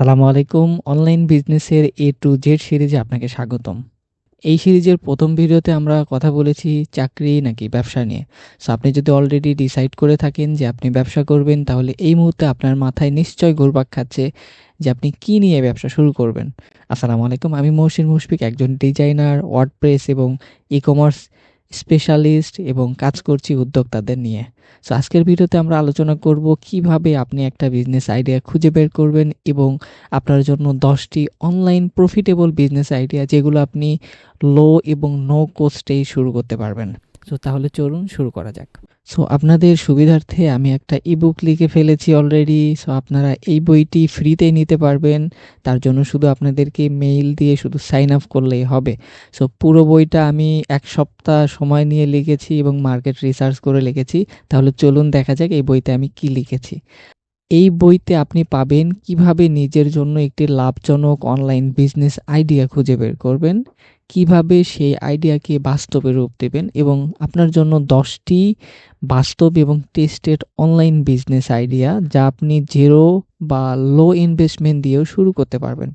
আসসালামু আলাইকুম। অনলাইন বিজনেসের এ টু জেড সিরিজে আপনাকে স্বাগতম। এই সিরিজের প্রথম ভিডিওতে আমরা কথা বলেছি চাকরি নাকি ব্যবসা নিয়ে। সো আপনি যদি অলরেডি ডিসাইড করে থাকেন যে আপনি ব্যবসা করবেন, তাহলে এই মুহূর্তে আপনার মাথায় নিশ্চয় ঘুরপাক খাচ্ছে যে আপনি কি নিয়ে ব্যবসা শুরু করবেন। আসসালামু আলাইকুম। আমি মহসিন মুশফিক, একজন ডিজাইনার ওয়ার্ডপ্রেস এবং ই কমার্স স্পেশালিস্ট এবং কাজ করছি উদ্যোক্তাদের নিয়ে। সো আজকের ভিডিওতে আমরা আলোচনা করব কীভাবে আপনি একটা বিজনেস আইডিয়া খুঁজে বের করবেন এবং আপনার জন্য দশটি অনলাইন প্রফিটেবল বিজনেস আইডিয়া যেগুলো আপনি লো এবং নো কোস্টেই শুরু করতে পারবেন। সো তাহলে চলুন শুরু করা যাক। সো আপনাদের সুবিধার্থে আমি একটা ইবুক লিখে ফেলেছি অলরেডি সো আপনারা এই বইটি ফ্রিতে নিতে পারবেন। তার জন্য শুধু আপনাদেরকে মেইল দিয়ে শুধু সাইন আপ করলেই হবে। সো পুরো বইটা আমি এক সপ্তাহ সময় নিয়ে লিখেছি এবং মার্কেট রিসার্চ করে লিখেছি। তাহলে চলুন দেখা যাক এই বইতে আমি কি লিখেছি। এই বইতে আপনি পাবেন কীভাবে নিজের জন্য একটি লাভজনক অনলাইন বিজনেস আইডিয়া খুঁজে বের করবেন। কীভাবে সেই আইডিয়াকে বাস্তবে রূপ দেবেন এবং আপনার জন্য দশটি বাস্তব এবং টেস্টেড অনলাইন বিজনেস আইডিয়া যা আপনি জিরো বা লো ইনভেস্টমেন্ট দিয়েও শুরু করতে পারবেন।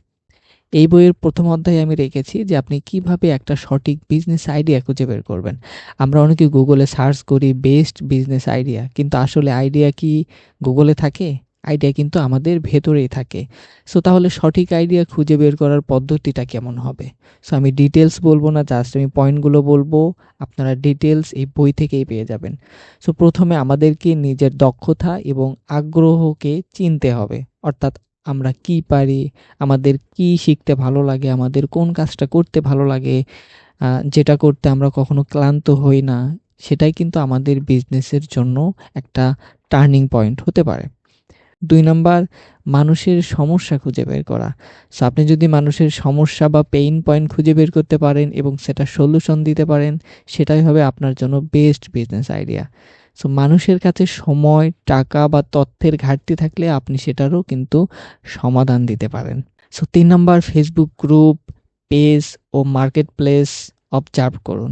এই বইয়ের প্রথম অধ্যায়ে আমি রেখেছি যে আপনি কীভাবে একটা সঠিক বিজনেস আইডিয়া খুঁজে বের করবেন। আমরা অনেকে গুগলে সার্চ করি বেস্ট বিজনেস আইডিয়া কিন্তু আসলে আইডিয়া কি গুগলে থাকে? আইডিয়া কিন্তু আমাদের ভেতরেই থাকে। সো তাহলে সঠিক আইডিয়া খুঁজে বের করার পদ্ধতিটা কেমন হবে? সো আমি ডিটেলস বলব না জাস্ট আমি পয়েন্টগুলো বলব, আপনারা ডিটেলস এই বই থেকেই পেয়ে যাবেন। সো প্রথমে আমাদেরকে নিজের দক্ষতা এবং আগ্রহকে চিনতে হবে। অর্থাৎ আমরা কি পারি, আমাদের কি শিখতে ভালো লাগে, আমাদের কোন কাজটা করতে ভালো লাগে যেটা করতে আমরা কখনো ক্লান্ত হই না, সেটাই কিন্তু আমাদের বিজনেসের জন্য একটা টার্নিং পয়েন্ট হতে পারে। দুই নাম্বার, মানুষের সমস্যা খুঁজে বের করা। সো আপনি যদি মানুষের সমস্যা বা পেইন পয়েন্ট খুঁজে বের করতে পারেন এবং সেটা সলিউশন দিতে পারেন, সেটাই হবে আপনার জন্য বেস্ট বিজনেস আইডিয়া সো মানুষের কাছে সময়, টাকা বা তথ্যের ঘাটতি থাকলে আপনি সেটারও কিন্তু সমাধান দিতে পারেন। সো তিন নম্বর ফেসবুক গ্রুপ পেজ ও মার্কেট প্লেস অবজার্ভ করুন।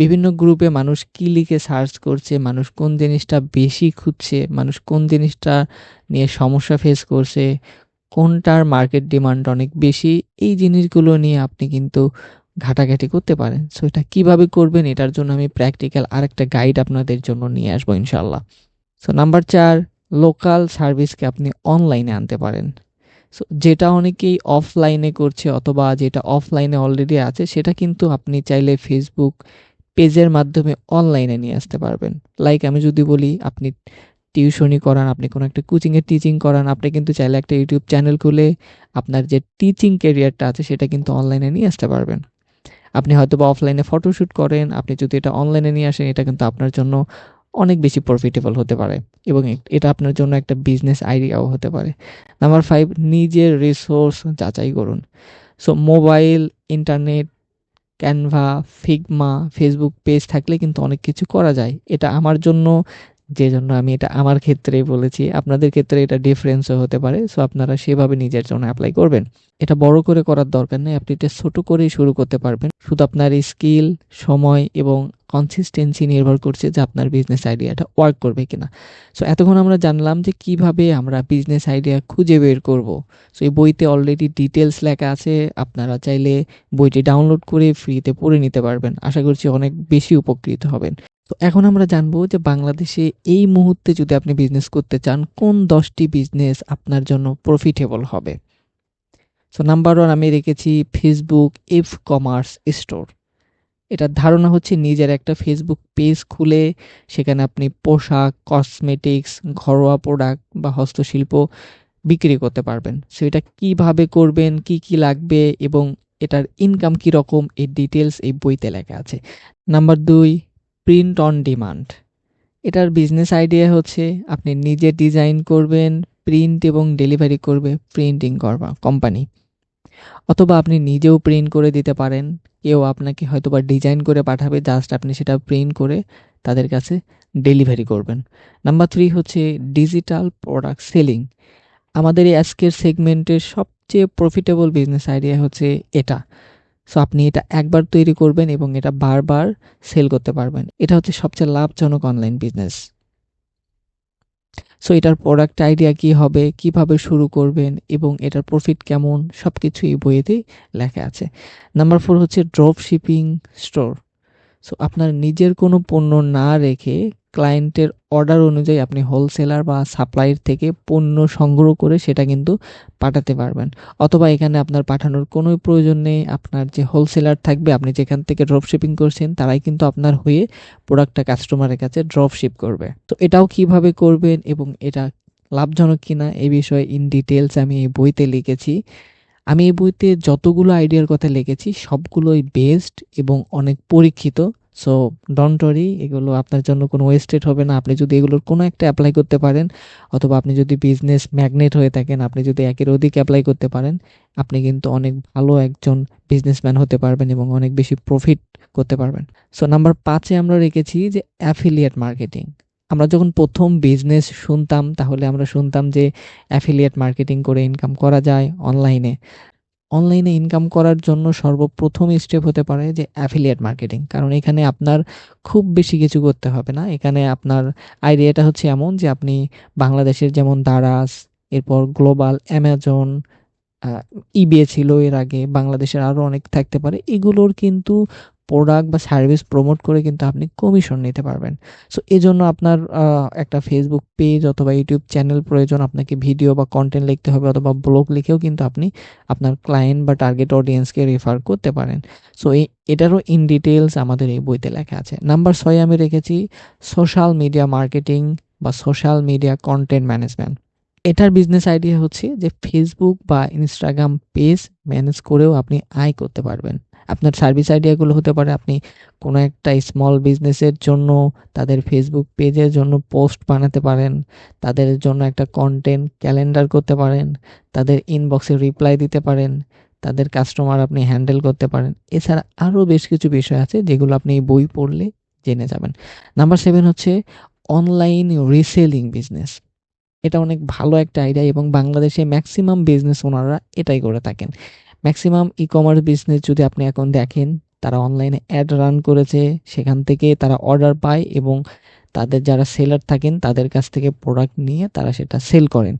বিভিন্ন গ্রুপে মানুষ কি লিখে সার্চ করছে, মানুষ কোন জিনিসটা বেশি খুঁজছে, মানুষ কোন জিনিসটা নিয়ে সমস্যা ফেস করছে, কোনটার মার্কেট ডিমান্ড অনেক বেশি, এই জিনিসগুলো নিয়ে আপনি কিন্তু ঘাটাঘাটি করতে পারেন। সো এটা কীভাবে করবেন এটার জন্য আমি প্র্যাকটিক্যাল আরেকটা গাইড আপনাদের জন্য নিয়ে আসব ইনশাল্লাহ সো নাম্বার চার লোকাল সার্ভিসকে আপনি অনলাইনে আনতে পারেন। সো যেটা অনেকেই অফলাইনে করছে অথবা যেটা অফলাইনে অলরেডি আছে, সেটা কিন্তু আপনি চাইলে ফেসবুক পেজের মাধ্যমে অনলাইনে নিয়ে আসতে পারবেন। লাইক আমি যদি বলি, আপনি টিউশনি করান, আপনি কোনো একটা কোচিংয়ের টিচিং করান, আপনি কিন্তু চাইলে একটা ইউটিউব চ্যানেল খুলে আপনার যে টিচিং ক্যারিয়ারটা আছে, সেটা কিন্তু অনলাইনে নিয়ে আসতে পারবেন। আপনি হয়তো বা অফলাইনে ফটোশ্যুট করেন, আপনি যদি এটা অনলাইনে নিয়ে আসেন, এটা কিন্তু আপনার জন্য অনেক বেশি প্রফিটেবল হতে পারে এবং এটা আপনার জন্য একটা বিজনেস আইডিয়াও হতে পারে। নাম্বার ফাইভ নিজের রিসোর্স যাচাই করুন। So mobile internet Canva Figma Facebook page থাকলে কিন্তু অনেক কিছু করা যায়। এটা আমার জন্য, যে জন্য আমি এটা আমার ক্ষেত্রেই বলেছি। আপনাদের ক্ষেত্রে এটা ডিফারেন্সও হতে পারে সো আপনারা সেভাবে নিজের জন্য অ্যাপ্লাই করবেন। এটা বড় করে করার দরকার নেই, আপনি এটা ছোট করেই শুরু করতে পারবেন। শুধু আপনার স্কিল সময় এবং কনসিস্টেন্সি নির্ভর করছে যে আপনার বিজনেস আইডিয়াটা ওয়ার্ক করবে কিনা। সো এতক্ষণ আমরা জানলাম যে কীভাবে আমরা বিজনেস আইডিয়া খুঁজে বের করব। সো এই বইতে অলরেডি ডিটেলস লেখা আছে, আপনারা চাইলে বইটি ডাউনলোড করে ফ্রিতে পড়ে নিতে পারবেন। আশা করছি অনেক বেশি উপকৃত হবেন। তো, এখন আমরা জানব যে বাংলাদেশে এই মুহূর্তে যদি আপনি বিজনেস করতে চান, কোন দশটি বিজনেস আপনার জন্য প্রফিটেবল হবে? সো নাম্বার ওয়ান আমি রেখেছি ফেসবুক ইফ কমার্স স্টোর এটার ধারণা হচ্ছে নিজের একটা ফেসবুক পেজ খুলে সেখানে আপনি পোশাক কসমেটিক্স ঘরোয়া প্রোডাক্ট বা হস্তশিল্প বিক্রি করতে পারবেন। সো এটা কীভাবে করবেন, কি কি লাগবে এবং এটার ইনকাম কীরকম এই ডিটেলস এই বইতে লেখা আছে। নাম্বার দুই প্রিন্ট অন ডিমান্ড এটার বিজনেস আইডিয়া হচ্ছে আপনি নিজে ডিজাইন করবেন প্রিন্ট এবং ডেলিভারি করবে প্রিন্টিং করবা কোম্পানি অথবা আপনি নিজেও প্রিন্ট করে দিতে পারেন। কেউ আপনাকে হয়তো বা ডিজাইন করে পাঠাবে জাস্ট আপনি সেটা প্রিন্ট করে তাদের কাছে ডেলিভারি করবেন। নাম্বার থ্রি হচ্ছে ডিজিটাল প্রোডাক্ট সেলিং আমাদের এই আজকের সেগমেন্টের সবচেয়ে প্রফিটেবল বিজনেস আইডিয়া হচ্ছে এটা। সো আপনি এটা একবার তৈরি করবেন এবং এটা বারবার সেল করতে পারবেন। এটা হচ্ছে সবচেয়ে লাভজনক অনলাইন বিজনেস সো এটার প্রোডাক্ট আইডিয়া কি হবে? কীভাবে শুরু করবেন? এবং এটার প্রফিট কেমন? সব কিছু এই বইয়েতেই লেখা আছে। নাম্বার ফোর হচ্ছে ড্রপ শিপিং স্টোর সো আপনার নিজের কোনো পণ্য না রেখে ক্লায়েন্টের অর্ডার অনুযায়ী আপনি হোলসেলার বা সাপ্লাইয়ের থেকে পণ্য সংগ্রহ করে সেটা কিন্তু পাঠাতে পারবেন। অথবা এখানে আপনার পাঠানোর কোনো প্রয়োজন নেই, আপনার যে হোলসেলার থাকবে, আপনি যেখান থেকে ড্রপ শিপিং করছেন, তারাই কিন্তু আপনার হয়ে প্রোডাক্টটা কাস্টমারের কাছে ড্রপ শিপ করবে। তো এটাও কীভাবে করবেন এবং এটা লাভজনক কিনা এই বিষয়ে ইন ডিটেলস আমি এই বইতে লিখেছি। আমি এই বইতে যতগুলো আইডিয়ার কথা লিখেছি, সবগুলোই বেস্ট এবং অনেক পরীক্ষিত। সো ডন্টরি এগুলো আপনার জন্য কোনো ওয়েস্টেড হবে না। আপনি যদি এগুলোর কোনো একটা অ্যাপ্লাই করতে পারেন, অথবা আপনি যদি বিজনেস ম্যাগনেট হয়ে থাকেন, আপনি যদি একের অধিক অ্যাপ্লাই করতে পারেন, আপনি কিন্তু অনেক ভালো একজন বিজনেসম্যান হতে পারবেন এবং অনেক বেশি প্রফিট করতে পারবেন। সো নাম্বার পাঁচে আমরা রেখেছি যে অ্যাফিলিয়েট মার্কেটিং আমরা যখন প্রথম বিজনেস শুনতাম, তাহলে আমরা শুনতাম যে অ্যাফিলিয়েট মার্কেটিং করে ইনকাম করা যায় অনলাইনে অনলাইনে ইনকাম করার জন্য সর্বপ্রথম স্টেপ হতে পারে যে অ্যাফিলিয়েট মার্কেটিং কারণ এখানে আপনার খুব বেশি কিছু করতে হবে না। এখানে আপনার আইডিয়াটা হচ্ছে এমন যে আপনি বাংলাদেশের যেমন দারাস এরপর গ্লোবাল অ্যামাজন ইবে ছিল এর আগে, বাংলাদেশের আরও অনেক থাকতে পারে। এগুলোর কিন্তু প্রোডাক্ট বা সার্ভিস প্রমোট করে কিন্তু আপনি কমিশন নিতে পারবেন। সো এজন্য আপনার একটা ফেসবুক পেজ অথবা ইউটিউব চ্যানেল প্রয়োজন। আপনাকে ভিডিও বা কন্টেন্ট লিখতে হবে অথবা ব্লগ লিখেও কিন্তু আপনি আপনার ক্লায়েন্ট বা টার্গেট অডিয়েন্সকে রেফার করতে পারেন। সো এই এটারও ইন ডিটেলস আমাদের এই বইতে লেখা আছে। নাম্বার ছয় আমি রেখেছি সোশ্যাল মিডিয়া মার্কেটিং বা সোশ্যাল মিডিয়া কন্টেন্ট ম্যানেজমেন্ট এটার বিজনেস আইডিয়া হচ্ছে যে ফেসবুক বা ইনস্টাগ্রাম পেজ ম্যানেজ করেও আপনি আয় করতে পারবেন। আপনার সার্ভিস আইডিয়াগুলো হতে পারে। আপনি কোনো একটা স্মল বিজনেসের জন্য তাদের ফেসবুক পেজের জন্য পোস্ট বানাতে পারেন, তাদের জন্য একটা কন্টেন্ট ক্যালেন্ডার করতে পারেন, তাদের ইনবক্সে রিপ্লাই দিতে পারেন, তাদের কাস্টমার আপনি হ্যান্ডেল করতে পারেন। এছাড়া আরও বেশ কিছু বিষয় আছে যেগুলো আপনি বই পড়লে জেনে যাবেন। নাম্বার সেভেন হচ্ছে অনলাইন রিসেলিং বিজনেস এটা অনেক ভালো একটা আইডিয়া এবং বাংলাদেশে ম্যাক্সিমাম বিজনেস ওনারা এটাই করে থাকেন। ম্যাক্সিমাম ই কমার্স বিজনেস যদি আপনি এখন দেখেন, তারা অনলাইনে অ্যাড রান করেছে, সেখান থেকে তারা অর্ডার পায় এবং তাদের যারা সেলার থাকেন, তাদের কাছ থেকে প্রোডাক্ট নিয়ে তারা সেটা সেল করেন।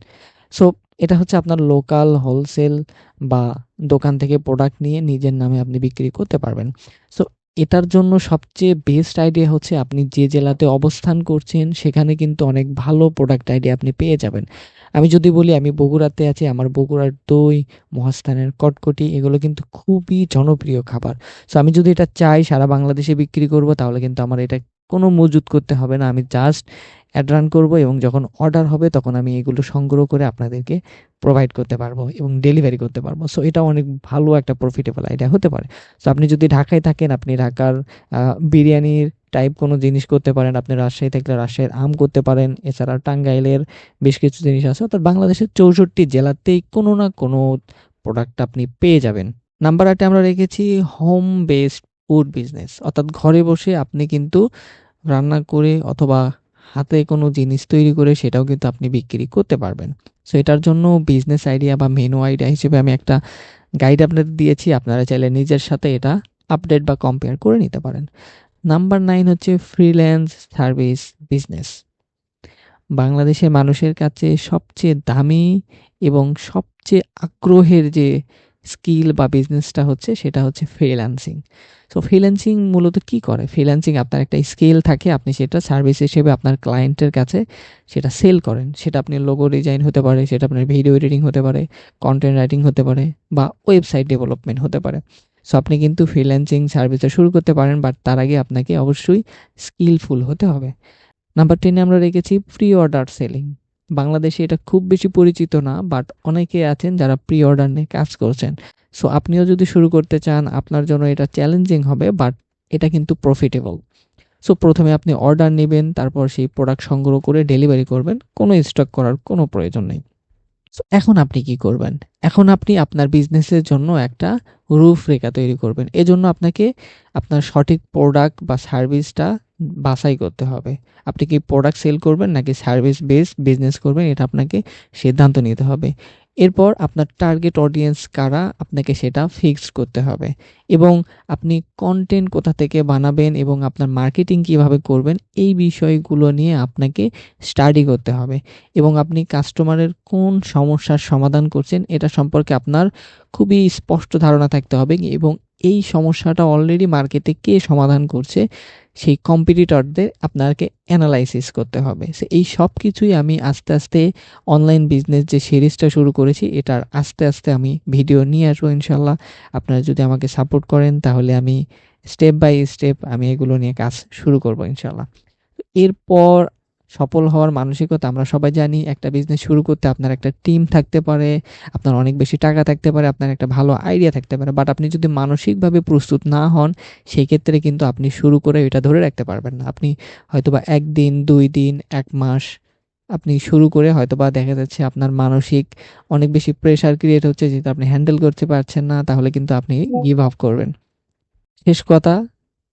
সো এটা হচ্ছে আপনার লোকাল হোলসেল বা দোকান থেকে প্রোডাক্ট নিয়ে নিজের নামে আপনি বিক্রি করতে পারবেন। সো এটার জন্য সবচেয়ে বেস্ট আইডিয়া হচ্ছে আপনি যে জেলাতে অবস্থান করছেন, সেখানে কিন্তু অনেক ভালো প্রোডাক্ট আইডিয়া আপনি পেয়ে যাবেন। আমি যদি বলি, আমি বগুড়াতে আছি, আমার বগুড়ার দই, মহাস্থানের কটকটি, এগুলো কিন্তু খুবই জনপ্রিয় খাবার। সো আমি যদি এটা চাই, সারা বাংলাদেশে বিক্রি করব, তাহলে কিন্তু আমার এটা কোনো মজুত করতে হবে না। আমি জাস্ট অ্যাড রান করব এবং যখন অর্ডার হবে তখন আমি এগুলো সংগ্রহ করে আপনাদেরকে প্রোভাইড করতে পারব এবং ডেলিভারি করতে পারব। সো এটা অনেক ভালো একটা প্রফিটেবল আইডিয়া হতে পারে। সো আপনি যদি ঢাকায় থাকেন, আপনি ঢাকার বিরিয়ানির টাইপ কোনো জিনিস করতে পারেন, আপনি রাজশাহী থাকলে রাজশাহীর আম করতে পারেন, এছাড়া টাঙ্গাইলের বেশ কিছু জিনিস আছে, অর্থাৎ বাংলাদেশের চৌষট্টি জেলাতেই কোনো না কোনো প্রোডাক্ট আপনি পেয়ে যাবেন। নাম্বার আটে আমরা রেখেছি হোম বেসড ফুড বিজনেস অর্থাৎ ঘরে বসে আপনি কিন্তু রান্না করে অথবা হাতে কোনো জিনিস তৈরি করে সেটাও কিন্তু আপনি বিক্রি করতে পারবেন। সো এটার জন্য বিজনেস আইডিয়া বা মেনু আইডিয়া হিসেবে আমি একটা গাইড আপনাদের দিয়েছি। আপনারা চাইলে নিজের সাথে এটা আপডেট বা কম্পেয়ার করে নিতে পারেন। নাম্বার নাইন হচ্ছে ফ্রিল্যান্স সার্ভিস বিজনেস বাংলাদেশের মানুষের কাছে সবচেয়ে দামি এবং সবচেয়ে আগ্রহের যে স্কিল বা বিজনেসটা হচ্ছে সেটা হচ্ছে ফ্রিল্যান্সিং সো ফ্রিল্যান্সিং মূলত কি করে? ফ্রিল্যান্সিং আপনার একটা স্কিল থাকে, আপনি সেটা সার্ভিস হিসেবে আপনার ক্লায়েন্টের কাছে সেটা সেল করেন। সেটা আপনি লোগো ডিজাইন হতে পারে, সেটা আপনার ভিডিও এডিটিং হতে পারে কন্টেন্ট রাইটিং হতে পারে বা ওয়েবসাইট ডেভেলপমেন্ট হতে পারে। সো আপনি কিন্তু ফ্রিল্যান্সিং সার্ভিসটা শুরু করতে পারেন বাট তার আগে আপনাকে অবশ্যই স্কিলফুল হতে হবে। নাম্বার টেনে আমরা রেখেছি প্রি অর্ডার সেলিং বাংলাদেশে এটা খুব বেশি পরিচিত না বাট অনেকে আছেন যারা প্রি অর্ডার নিয়ে কাজ করছেন। সো আপনিও যদি শুরু করতে চান, আপনার জন্য এটা চ্যালেঞ্জিং হবে বাট এটা কিন্তু প্রফিটেবল সো প্রথমে আপনি অর্ডার নেবেন, তারপর সেই প্রোডাক্ট সংগ্রহ করে ডেলিভারি করবেন, কোনো স্টক করার কোনো প্রয়োজন নেই। এখন আপনি কি করবেন? এখন আপনি আপনার বিজনেসের জন্য একটা রূপরেখা তৈরি করবেন। এজন্য আপনাকে আপনার সঠিক প্রোডাক্ট বা সার্ভিসটা বাছাই করতে হবে। আপনি কি প্রোডাক্ট সেল করবেন নাকি সার্ভিস বেস বিজনেস করবেন, এটা আপনাকে সিদ্ধান্ত নিতে হবে। এরপর আপনার টার্গেট অডিয়েন্স কারা, আপনাকে সেটা ফিক্সড করতে হবে। এবং আপনি কন্টেন্ট কোথা থেকে বানাবেন এবং আপনার মার্কেটিং কীভাবে করবেন, এই বিষয়গুলো নিয়ে আপনাকে স্টাডি করতে হবে। এবং আপনি কাস্টমারের কোন সমস্যার সমাধান করছেন, এটা সম্পর্কে আপনার খুবই স্পষ্ট ধারণা থাকতে হবে এবং এই সমস্যাটা অলরেডি মার্কেটে কে সমাধান করছে, সেই কম্পিটিটরদের আপনাকে অ্যানালাইসিস করতে হবে। সে এই সব কিছুই আমি আস্তে আস্তে অনলাইন বিজনেস যে সিরিজটা শুরু করেছি, এটার আস্তে আস্তে আমি ভিডিও নিয়ে আসব ইনশাল্লাহ আপনারা যদি আমাকে সাপোর্ট করেন, তাহলে আমি স্টেপ বাই স্টেপ আমি এগুলো নিয়ে কাজ শুরু করব ইনশাল্লাহ এরপর সফল হওয়ার মানসিকতা আমরা সবাই জানি। একটা বিজনেস শুরু করতে আপনার একটা টিম থাকতে পারে আপনার অনেক বেশি টাকা থাকতে পারে আপনার একটা ভালো আইডিয়া থাকতে পারে। বাট আপনি যদি মানসিকভাবে প্রস্তুত না হন সেই ক্ষেত্রে কিন্তু আপনি শুরু করে এটা ধরে রাখতে পারবেন না। আপনি হয়তোবা একদিন দুই দিন এক মাস আপনি শুরু করে হয়তোবা দেখা যাচ্ছে আপনার মানসিক অনেক বেশি প্রেশার ক্রিয়েট হচ্ছে যেটা আপনি হ্যান্ডেল করতে পারছেন না তাহলে কিন্তু আপনি গিভ আপ করবেন। শেষ কথা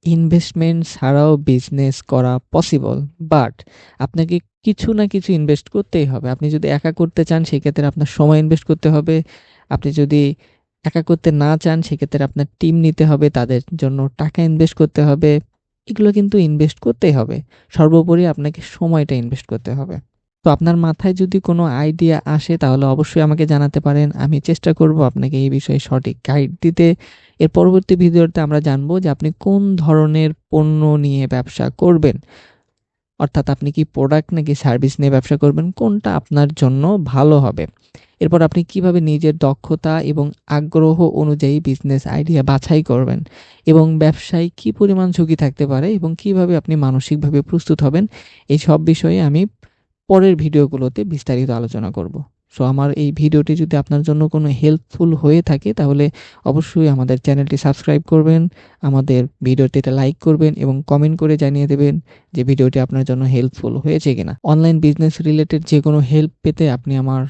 ইনভেস্টমেন্ট ছাড়াও বিজনেস করা পসিবল বাট আপনাকে কিছু না কিছু ইনভেস্ট করতেই হবে। আপনি যদি একা করতে চান, সেক্ষেত্রে আপনার সময় ইনভেস্ট করতে হবে। আপনি যদি একা করতে না চান, সেক্ষেত্রে আপনার টিম নিতে হবে, তাদের জন্য টাকা ইনভেস্ট করতে হবে। এগুলো কিন্তু ইনভেস্ট করতেই হবে। সর্বোপরি আপনাকে সময়টা ইনভেস্ট করতে হবে। তো আপনার মাথায় যদি কোনো আইডিয়া আসে, তাহলে অবশ্যই আমাকে জানাতে পারেন। আমি চেষ্টা করব আপনাকে এই বিষয়ে সঠিক গাইড দিতে। এর পরবর্তী ভিডিওতে আমরা জানব যে আপনি কোন ধরনের পণ্য নিয়ে ব্যবসা করবেন। অর্থাৎ আপনি কি প্রোডাক্ট নাকি সার্ভিস নিয়ে ব্যবসা করবেন, কোনটা আপনার জন্য ভালো হবে? এরপর আপনি কীভাবে নিজের দক্ষতা এবং আগ্রহ অনুযায়ী বিজনেস আইডিয়া বাছাই করবেন এবং ব্যবসায় কি পরিমাণ ঝুঁকি থাকতে পারে এবং কীভাবে আপনি মানসিকভাবে প্রস্তুত হবেন, এই সব বিষয়ে আমি পরের ভিডিওগুলোতে বিস্তারিত আলোচনা করব। সো আমার এই ভিডিওটি যদি আপনার জন্য কোনো হেল্পফুল হয়ে থাকে, তাহলে অবশ্যই আমাদের চ্যানেলটি সাবস্ক্রাইব করবেন, আমাদের ভিডিওটিতে লাইক করবেন এবং কমেন্ট করে জানিয়ে দেবেন যে ভিডিওটি আপনার জন্য হেল্পফুল হয়েছে কিনা। অনলাইন বিজনেস রিলেটেড যে কোনো হেল্প পেতে আপনি আমার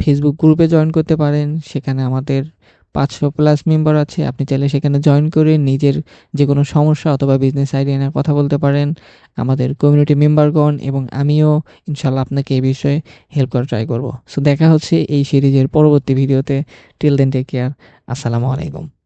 ফেসবুক গ্রুপে জয়েন করতে পারেন, সেখানে আমাদের পাঁচশো প্লাস মেম্বার আছে, আপনি চাইলে সেখানে জয়েন করে নিজের যে কোনো সমস্যা অথবা বিজনেস আইডিয়া নিয়ে কথা বলতে পারেন। আমাদের কমিউনিটি মেম্বারগণ এবং আমিও ইনশাল্লাহ আপনাকে এই বিষয়ে হেল্প করার ট্রাই করব। সো দেখা হচ্ছে এই সিরিজের পরবর্তী ভিডিওতে টিল দেন টেক কেয়ার আসসালামু আলাইকুম